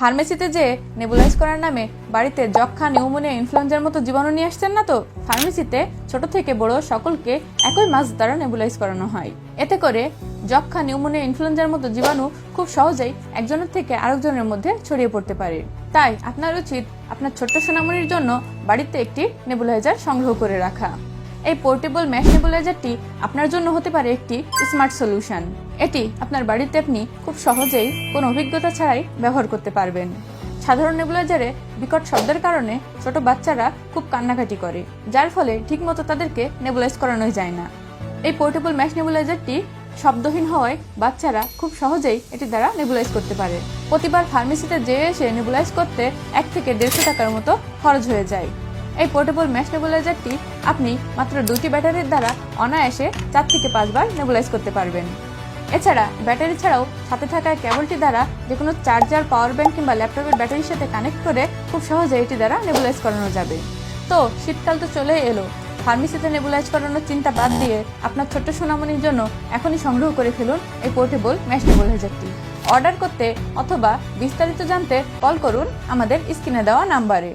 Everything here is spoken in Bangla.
ফার্মেসিতে যে নেবুলাইজ করার নামে বাড়িতে যক্ষা নিউমোনিয়া, ইনফ্লুয়েঞ্জার মতো জীবাণু নিয়ে আসছেন না তো, ফার্মেসিতে ছোট থেকে বড় সকলকে একই মাস্ক দ্বারা নেবুলাইজ করানো হয়। এতে করে যক্ষা নিউমোনিয়া, ইনফ্লুয়েঞ্জার মতো জীবাণু খুব সহজেই একজনের থেকে আরেকজনের মধ্যে ছড়িয়ে পড়তে পারে। তাই আপনার উচিত আপনার ছোট্ট সোনামণির জন্য বাড়িতে একটি নেবুলাইজার সংগ্রহ করে রাখা। এই পোর্টেবল ম্যাশ নেবুলাইজারটি আপনার জন্য হতে পারে একটি স্মার্ট সলিউশন এটি আপনার বাড়িতে আপনি খুব সহজেই কোনো অভিজ্ঞতা ছাড়াই ব্যবহার করতে পারবেন। সাধারণ নেবুলাইজারে বিকট শব্দের কারণে ছোট বাচ্চারা খুব কান্নাকাটি করে, যার ফলে ঠিকমতো তাদেরকে নেবুলাইজ করানোই যায় না। এই পোর্টেবল ম্যাশ নেবুলাইজারটি শব্দহীন হওয়ায় বাচ্চারা খুব সহজেই এটি দ্বারা নেবুলাইজ করতে পারে। প্রতিবার ফার্মেসিতে যেয়ে এসে নেবুলাইজ করতে এক থেকে দেড়শো টাকার মতো খরচ হয়ে যায়। এই পোর্টেবল ম্যাশ নেবুলাইজারটি আপনি মাত্র দুটি ব্যাটারির দ্বারা অনায়াসে চার থেকে পাঁচবার নেবুলাইজ করতে পারবেন। এছাড়া ব্যাটারি ছাড়াও সাথে থাকা কেবলটি দ্বারা যে কোনো চার্জার পাওয়ার ব্যাংক কিংবা ল্যাপটপের ব্যাটারির সাথে কানেক্ট করে খুব সহজে এটি দ্বারা নেবুলাইজ করানো যাবে। তো, শীতকাল তো চলে এলো। ফার্মেসিতে নেবুলাইজ করানোর চিন্তা বাদ দিয়ে আপনার ছোট্ট সোনামণির জন্য এখনই সংগ্রহ করে ফেলুন এই পোর্টেবল ম্যাশ নেবুলাইজারটি অর্ডার করতে অথবা বিস্তারিত জানতে কল করুন আমাদের স্ক্রিনে দেওয়া নাম্বারে।